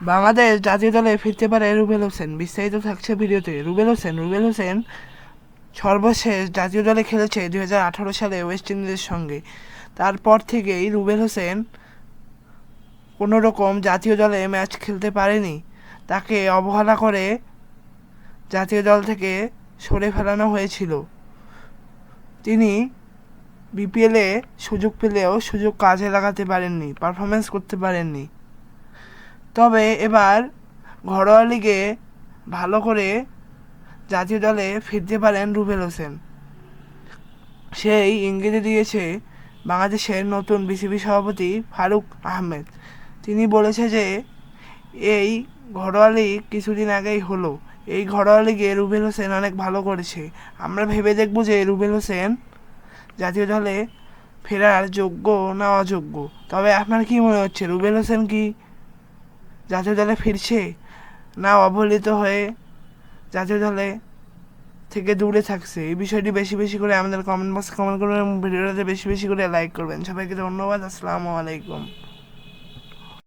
বাংলাদেশ জাতীয় দলে ফিরতে পারে রুবেল হোসেন। বিস্তারিত থাকছে ভিডিওতে। রুবেল হোসেন রুবেল হোসেন সর্বশেষ জাতীয় দলে খেলেছে দুই হাজার আঠারো সালে ওয়েস্ট ইন্ডিজের সঙ্গে। তারপর থেকেই রুবেল হোসেন কোনো রকম জাতীয় দলে ম্যাচ খেলতে পারেনি। তাকে অবহেলা করে জাতীয় দল থেকে সরে ফেলানো হয়েছিল। তিনি বিপিএলে সুযোগ পেলেও সুযোগ কাজে লাগাতে পারেননি পারফরমেন্স করতে পারেননি। তবে এবার ঘরোয়া লিগে ভালো করে জাতীয় দলে ফিরতে পারেন রুবেল হোসেন। সেই ইঙ্গিতে দিয়েছে বাংলাদেশের নতুন বিসিবি সভাপতি ফারুক আহমেদ। তিনি বলেছে যে, এই ঘরোয়া লিগ কিছুদিন আগেই হলো। এই ঘরোয়া লিগে রুবেল হোসেন অনেক ভালো করেছে। আমরা ভেবে দেখব যে রুবেল হোসেন জাতীয় দলে ফেরার যোগ্য না অযোগ্য। তবে আপনার কি মনে হচ্ছে? রুবেল হোসেন কি জাতীয় দলে ফিরছে, না অবহেলিত হয়ে জাতীয় দলে থেকে দূরে থাকছে। এই বিষয়টি বেশি বেশি করে আমাদের কমেন্ট বক্সে কমেন্ট করবেন এবং ভিডিওটাতে বেশি বেশি করে লাইক করবেন। সবাইকে ধন্যবাদ। আসসালামু আলাইকুম।